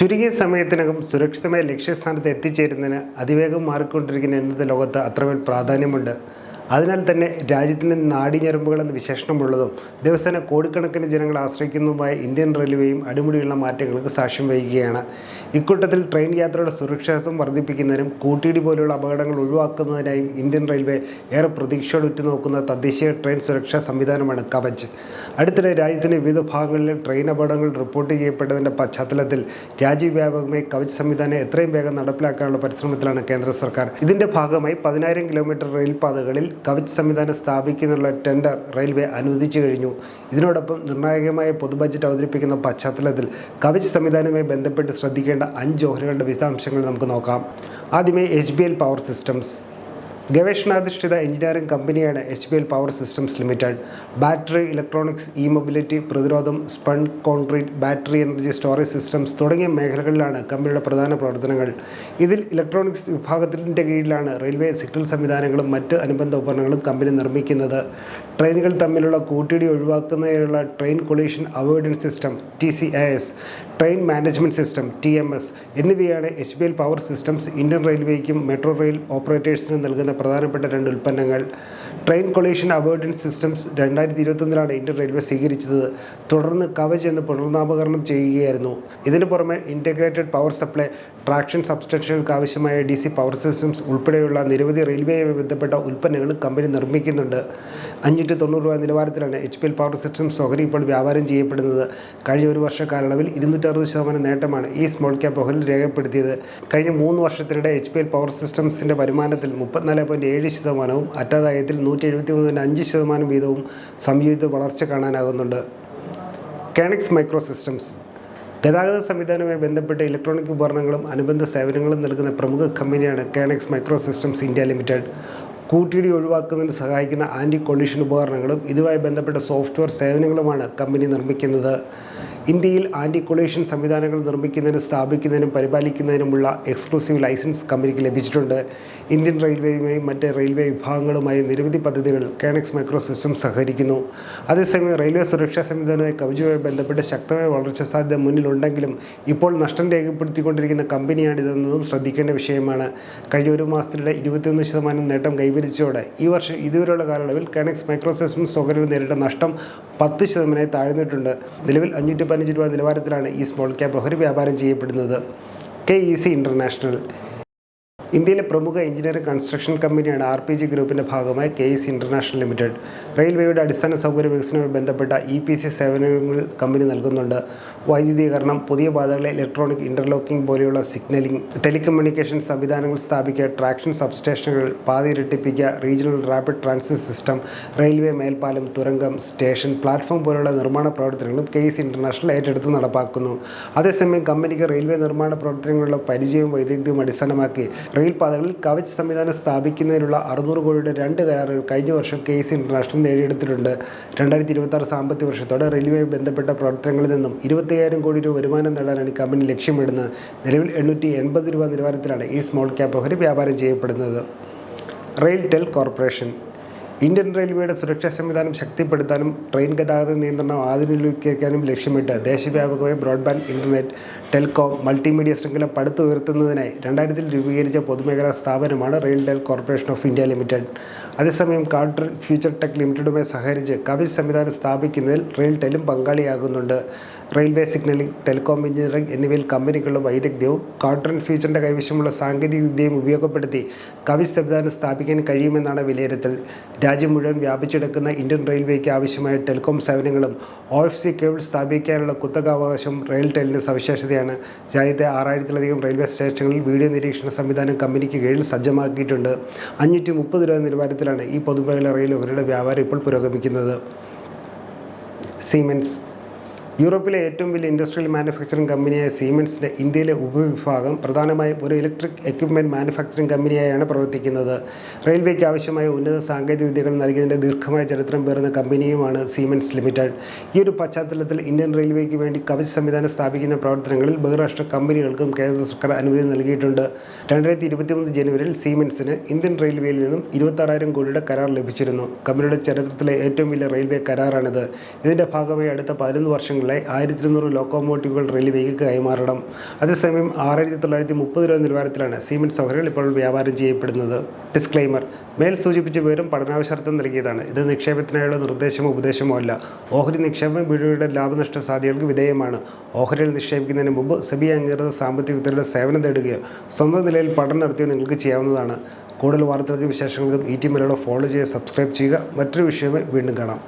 ചുരുങ്ങിയ സമയത്തിനകം സുരക്ഷിതമായ ലക്ഷ്യസ്ഥാനത്ത് എത്തിച്ചേരുന്നതിന് അതിവേഗം മാറിക്കൊണ്ടിരിക്കുന്ന ഇന്നത്തെ ലോകത്ത് അത്രമേൽ പ്രാധാന്യമുണ്ട്. അതിനാൽ തന്നെ രാജ്യത്തിന്റെ നാടിഞരമ്പുകൾ എന്ന വിശേഷണമുള്ളതും ദിവസേന കോടിക്കണക്കിന് ജനങ്ങൾ ആശ്രയിക്കുന്നതുമായ ഇന്ത്യൻ റെയിൽവേയും അടിമുടിയുള്ള മാറ്റങ്ങൾക്ക് സാക്ഷ്യം വഹിക്കുകയാണ്. ഇക്കൂട്ടത്തിൽ ട്രെയിൻ യാത്രയുടെ സുരക്ഷിതത്വം വർദ്ധിപ്പിക്കുന്നതിനും കൂട്ടിയിടി പോലെയുള്ള അപകടങ്ങൾ ഒഴിവാക്കുന്നതിനായും ഇന്ത്യൻ റെയിൽവേ ഏറെ പ്രതീക്ഷയോടെ ഉറ്റുനോക്കുന്ന തദ്ദേശീയ ട്രെയിൻ സുരക്ഷാ സംവിധാനമാണ് കവച്. അടുത്തിടെ രാജ്യത്തിന്റെ വിവിധ ഭാഗങ്ങളിൽ ട്രെയിൻ അപകടങ്ങൾ റിപ്പോർട്ട് ചെയ്യപ്പെട്ടതിന്റെ പശ്ചാത്തലത്തിൽ രാജ്യവ്യാപകമായി കവച് സംവിധാനം എത്രയും വേഗം നടപ്പിലാക്കാനുള്ള പരിശ്രമത്തിലാണ് കേന്ദ്ര സർക്കാർ. ഇതിന്റെ ഭാഗമായി പതിനായിരം കിലോമീറ്റർ റെയിൽ പാതകളിൽ കവച് സംവിധാനം സ്ഥാപിക്കുന്നതിനുള്ള ടെൻഡർ റെയിൽവേ അനുവദിച്ചു കഴിഞ്ഞു. ഇതിനോടൊപ്പം നിർണായകമായ പൊതു ബജറ്റ് അവതരിപ്പിക്കുന്ന പശ്ചാത്തലത്തിൽ കവച് സംവിധാനവുമായി ബന്ധപ്പെട്ട് ശ്രദ്ധിക്കേണ്ട അഞ്ച് ഓഹരികളുടെ വിശദാംശങ്ങൾ നമുക്ക് നോക്കാം. ആദ്യമേ എച്ച് പവർ സിസ്റ്റംസ്. ഗവേഷണാധിഷ്ഠിത എഞ്ചിനീയറിംഗ് കമ്പനിയാണ് H P L power systems limited. Battery electronics E mobility പ്രതിരോധം spun concrete battery energy storage systems തുടങ്ങിയ മേഖലകളിലാണ് കമ്പനിയുടെ പ്രധാന പ്രവർത്തനങ്ങൾ. ഇതിൽ ഇലക്ട്രോണിക്സ് വിഭാഗത്തിന്റെ കീഴിലാണ് റെയിൽവേ സിഗ്നൽ സംവിധാനങ്ങളും മറ്റ് അനുബന്ധ ഉപകരണങ്ങളും കമ്പനി നിർമ്മിക്കുന്നത്. ട്രെയിനുകൾ തമ്മിലുള്ള കൂട്ടിയിടി ഒഴിവാക്കുന്നതിനുള്ള train collision avoidance system T C I S train management system T M S എന്നിവയാണ് H B L power systems Indian റെയിൽവേക്കും metro rail ഓപ്പറേറ്റേഴ്സിനും നൽകുന്ന പ്രധാനപ്പെട്ട രണ്ട് ഉൽപ്പന്നങ്ങൾ. ട്രെയിൻ കൊളീഷൻ അവോയ്ഡൻസ് സിസ്റ്റംസ് രണ്ടായിരത്തി ഇരുപത്തൊന്നിലാണ് ഇന്ത്യൻ റെയിൽവേ സ്വീകരിച്ചത്. തുടർന്ന് കവച് എന്ന് പുനർനാമകരണം ചെയ്യുകയായിരുന്നു. ഇതിനു പുറമെ ഇന്റഗ്രേറ്റഡ് പവർ സപ്ലൈ ട്രാക്ഷൻ സബ്സ്റ്റൻഷനുകൾക്ക് ആവശ്യമായ ഡി സി പവർ സിസ്റ്റംസ് ഉൾപ്പെടെയുള്ള നിരവധി റെയിൽവേയുമായി ബന്ധപ്പെട്ട ഉൽപ്പന്നങ്ങൾ കമ്പനി നിർമ്മിക്കുന്നുണ്ട്. അഞ്ഞൂറ്റി തൊണ്ണൂറ് രൂപ നിലവാരത്തിലാണ് H P L power systems ഓഹരി ഇപ്പോൾ വ്യാപാരം ചെയ്യപ്പെടുന്നത്. കഴിഞ്ഞ ഒരു വർഷ കാലയളവിൽ ഇരുന്നൂറ്ററുപത് ശതമാനം നേട്ടമാണ് ഈ സ്മോൾ ക്യാപ് ഓഹരിൽ രേഖപ്പെടുത്തിയത്. കഴിഞ്ഞ മൂന്ന് വർഷത്തിനിടെ എച്ച് പി എൽ പവർ സിസ്റ്റംസിന്റെ വരുമാനത്തിൽ മുപ്പത്തിനാല് പോയിന്റ് ഏഴ് ശതമാനവും അറ്റാദായത്തിൽ നൂറ്റി എഴുപത്തി മൂന്ന് അഞ്ച് ശതമാനം വീതവും സംയോജിത വളർച്ച കാണാനാകുന്നുണ്ട്. കാണിക്സ് മൈക്രോ സിസ്റ്റംസ് ഗതാഗത സംവിധാനവുമായി ബന്ധപ്പെട്ട ഇലക്ട്രോണിക് ഉപകരണങ്ങളും അനുബന്ധ സേവനങ്ങളും നൽകുന്ന പ്രമുഖ കമ്പനിയാണ് Kernex micro systems India limited കൂട്ടിയിടി ഒഴിവാക്കുന്നതിന് സഹായിക്കുന്ന ആന്റി കൊളിഷൻ ഉപകരണങ്ങളും ഇതുമായി ബന്ധപ്പെട്ട സോഫ്റ്റ്വെയർ സേവനങ്ങളുമാണ് കമ്പനി നിർമ്മിക്കുന്നത്. ഇന്ത്യയിൽ ആന്റി കൊളേഷൻ സംവിധാനങ്ങൾ നിർമ്മിക്കുന്നതിനും സ്ഥാപിക്കുന്നതിനും പരിപാലിക്കുന്നതിനുമുള്ള എക്സ്ക്ലൂസീവ് ലൈസൻസ് കമ്പനിക്ക് ലഭിച്ചിട്ടുണ്ട്. ഇന്ത്യൻ റെയിൽവേയുമായും മറ്റ് റെയിൽവേ വിഭാഗങ്ങളുമായി നിരവധി പദ്ധതികൾ കേണക്സ് മൈക്രോ സിസ്റ്റം സഹകരിക്കുന്നു. അതേസമയം റെയിൽവേ സുരക്ഷാ സംവിധാനവുമായി കവചുമായി ബന്ധപ്പെട്ട് ശക്തമായ വളർച്ചാ സാധ്യത മുന്നിലുണ്ടെങ്കിലും ഇപ്പോൾ നഷ്ടം രേഖപ്പെടുത്തിക്കൊണ്ടിരിക്കുന്ന കമ്പനിയാണിതെന്നതും ശ്രദ്ധിക്കേണ്ട വിഷയമാണ്. കഴിഞ്ഞ ഒരു മാസത്തിനിടെ ഇരുപത്തിയൊന്ന് ശതമാനം നേട്ടം കൈവരിച്ചതോടെ ഈ വർഷം ഇതുവരെയുള്ള കാലയളവിൽ കേണക്സ് മൈക്രോ സിസ്റ്റം സ്വകാര്യത നേരിട്ട നഷ്ടം പത്ത് ശതമാനമായി താഴ്ന്നിട്ടുണ്ട്. നിലവിൽ അഞ്ഞൂറ്റി പതിനഞ്ച് രൂപ നിലവാരത്തിലാണ് ഈ സ്മോൾ ക്യാപ്പ് ഓഹരി വ്യാപാരം ചെയ്യപ്പെടുന്നത്. കെ ഇ സി ഇന്റർനാഷണൽ ഇന്ത്യയിലെ പ്രമുഖ എഞ്ചിനീയറിംഗ് കൺസ്ട്രക്ഷൻ കമ്പനിയാണ് ആർ പി ജി ഗ്രൂപ്പിന്റെ ഭാഗമായി കെ എസ് ഇന്റർനാഷണൽ ലിമിറ്റഡ് റെയിൽവേയുടെ അടിസ്ഥാന സൗകര്യ വികസനവുമായി ബന്ധപ്പെട്ട ഇ പി സി സേവനങ്ങൾ കമ്പനി നൽകുന്നുണ്ട്. വൈദ്യുതീകരണം പുതിയ പാതകളെ ഇലക്ട്രോണിക് ഇന്റർലോക്കിംഗ് പോലെയുള്ള സിഗ്നലിംഗ് ടെലികമ്മ്യൂണിക്കേഷൻ സംവിധാനങ്ങൾ സ്ഥാപിക്കുക ട്രാക്ഷൻ സബ്സ്റ്റേഷനുകൾ പാത ഇരട്ടിപ്പിക്കുക regional rapid transit system railway മേൽപ്പാലം തുരങ്കം സ്റ്റേഷൻ പ്ലാറ്റ്ഫോം പോലുള്ള നിർമ്മാണ പ്രവർത്തനങ്ങളും കെ എസ് ഇന്റർനാഷണൽ ഏറ്റെടുത്ത് നടപ്പാക്കുന്നു. അതേസമയം കമ്പനിക്ക് റെയിൽവേ നിർമ്മാണ പ്രവർത്തനങ്ങളുടെ പരിചയവും വൈദഗ്ധ്യവും അടിസ്ഥാനമാക്കി റെയിൽ പാതകളിൽ കവച് സംവിധാനം സ്ഥാപിക്കുന്നതിനുള്ള അറുന്നൂറ് കോടിയുടെ രണ്ട് കരാറുകൾ കഴിഞ്ഞ വർഷം കെ എസ് ഇന്റർനാഷണൽ നേടിയെടുത്തിട്ടുണ്ട്. രണ്ടായിരത്തി ഇരുപത്തി ആറ് സാമ്പത്തിക വർഷത്തോടെ റെയിൽവേ ബന്ധപ്പെട്ട പ്രവർത്തനങ്ങളിൽ നിന്നും ഇരുപത്തയ്യായിരം കോടി രൂപ വരുമാനം നേടാനാണ് കമ്പനി ലക്ഷ്യമിടുന്നത്. നിലവിൽ എണ്ണൂറ്റി എൺപത് രൂപ നിലവാരത്തിലാണ് ഈ സ്മോൾ ക്യാപ്പ് ഓഹരി വ്യാപാരം ചെയ്യപ്പെടുന്നത്. റെയിൽടെൽ കോർപ്പറേഷൻ ഇന്ത്യൻ റെയിൽവേയുടെ സുരക്ഷാ സംവിധാനം ശക്തിപ്പെടുത്താനും ട്രെയിൻ ഗതാഗത നിയന്ത്രണം ആധുനികീകരിക്കാനും ലക്ഷ്യമിട്ട് ദേശവ്യാപകമായ ബ്രോഡ്ബാൻഡ് ഇന്റർനെറ്റ് ടെലികോം മൾട്ടിമീഡിയ ശൃംഖല പടുത്തുയർത്തുന്നതിനായി രണ്ടായിരത്തിൽ രൂപീകരിച്ച പൊതുമേഖലാ സ്ഥാപനമാണ് rail tel corporation of India limited. അതേസമയം കാർട്ടർ ഫ്യൂച്ചർ ടെക് ലിമിറ്റഡുമായി സഹകരിച്ച് കവി സംവിധാനം സ്ഥാപിക്കുന്നതിൽ റെയിൽ ടെലും പങ്കാളിയാകുന്നുണ്ട്. റെയിൽവേ സിഗ്നലിംഗ് ടെലികോം എഞ്ചിനീയറിംഗ് എന്നിവയിൽ കമ്പനികളും വൈദഗ്ധ്യവും കാർട്ടർ ഫ്യൂച്ചറിന്റെ കൈവശമുള്ള സാങ്കേതിക വിദ്യയും ഉപയോഗപ്പെടുത്തി കവി സംവിധാനം സ്ഥാപിക്കാൻ കഴിയുമെന്നാണ് വിലയിരുത്തൽ. രാജ്യം മുഴുവൻ വ്യാപിച്ചെടുക്കുന്ന ഇന്ത്യൻ റെയിൽവേക്ക് ആവശ്യമായ ടെലികോം സേവനങ്ങളും ഒ എഫ് സി കേബിൾ സ്ഥാപിക്കാനുള്ള കുത്തകാവകാശം റെയിൽ ടെലിന്റെ സവിശേഷതയാണ്. രാജ്യത്തെ ആറായിരത്തിലധികം റെയിൽവേ സ്റ്റേഷനുകളിൽ വീഡിയോ നിരീക്ഷണ സംവിധാനം കമ്പനിക്ക് കീഴിൽ സജ്ജമാക്കിയിട്ടുണ്ട്. അഞ്ഞൂറ്റി മുപ്പത് രൂപ നിലവാരത്തിലാണ് ഈ പൊതുമേഖല റെയിൽ ഓഹരിയുടെ വ്യാപാരം ഇപ്പോൾ പുരോഗമിക്കുന്നത്. സീമെൻസ് യൂറോപ്പിലെ ഏറ്റവും വലിയ ഇൻഡസ്ട്രിയൽ മാനുഫാക്ചറിംഗ് കമ്പനിയായ സീമെൻസിന്റെ ഇന്ത്യയിലെ ഉപവിഭാഗം പ്രധാനമായും ഒരു ഇലക്ട്രിക് എക്യുപ്മെന്റ് മാനുഫാക്ചറിംഗ് കമ്പനിയായാണ് പ്രവർത്തിക്കുന്നത്. റെയിൽവേക്ക് ആവശ്യമായ ഉന്നത സാങ്കേതിക വിദ്യകൾ നൽകിയതിന്റെ ദീർഘമായ ചരിത്രം പേർന്ന കമ്പനിയുമാണ് സീമെൻസ് ലിമിറ്റഡ്. ഈ ഒരു പശ്ചാത്തലത്തിൽ ഇന്ത്യൻ റെയിൽവേക്ക് വേണ്ടി കവച സംവിധാനം സ്ഥാപിക്കുന്ന പ്രവർത്തനങ്ങളിൽ ബഹുരാഷ്ട്ര കമ്പനികൾക്കും കേന്ദ്ര സർക്കാർ അനുമതി നൽകിയിട്ടുണ്ട്. രണ്ടായിരത്തി ഇരുപത്തിമൂന്ന് ജനുവരിയിൽ സീമെൻസിന് ഇന്ത്യൻ റെയിൽവേയിൽ നിന്നും ഇരുപത്താറായിരം കോടിയുടെ കരാർ ലഭിച്ചിരുന്നു. കമ്പനിയുടെ ചരിത്രത്തിലെ ഏറ്റവും വലിയ റെയിൽവേ കരാറാണിത്. ഇതിന്റെ ഭാഗമായി അടുത്ത പതിനൊന്ന് വർഷങ്ങളിൽ കാലയളവിലായി ആയിരത്തി ഇരുന്നൂറ് ലോക്കോമോട്ടീവുകൾ റെയിൽവേക്ക് കൈമാറണം. അതേസമയം ആറായിരത്തി തൊള്ളായിരത്തി മുപ്പത് രൂപ നിലവാരത്തിലാണ് സിമെന്റ് സൗകര്യങ്ങൾ ഇപ്പോൾ വ്യാപാരം ചെയ്യപ്പെടുന്നത്. ഡിസ്ക്ലൈമർ മേൽ സൂചിപ്പിച്ച വിവരം പഠനാവശ്യാർത്ഥം നൽകിയതാണ്. ഇത് നിക്ഷേപത്തിനായുള്ള നിർദ്ദേശമോ ഉപദേശമോ അല്ല. ഓഹരി നിക്ഷേപം വീടുകളുടെ ലാഭനഷ്ട സാധ്യതകൾക്ക് വിധേയമാണ്. ഓഹരികൾ നിക്ഷേപിക്കുന്നതിന് മുമ്പ് സെബി അംഗീകൃത സാമ്പത്തിക വിദഗ്ധരുടെ സേവനം തേടുകയോ സ്വന്തം നിലയിൽ പഠനം നടത്തിയോ നിങ്ങൾക്ക് ചെയ്യാവുന്നതാണ്. കൂടുതൽ വാർത്തകൾക്ക് വിശേഷങ്ങൾക്കും ഈ ടി മലയാളം ഫോളോ ചെയ്യുക സബ്സ്ക്രൈബ് ചെയ്യുക. മറ്റൊരു വിഷയമായി വീണ്ടും കാണാം.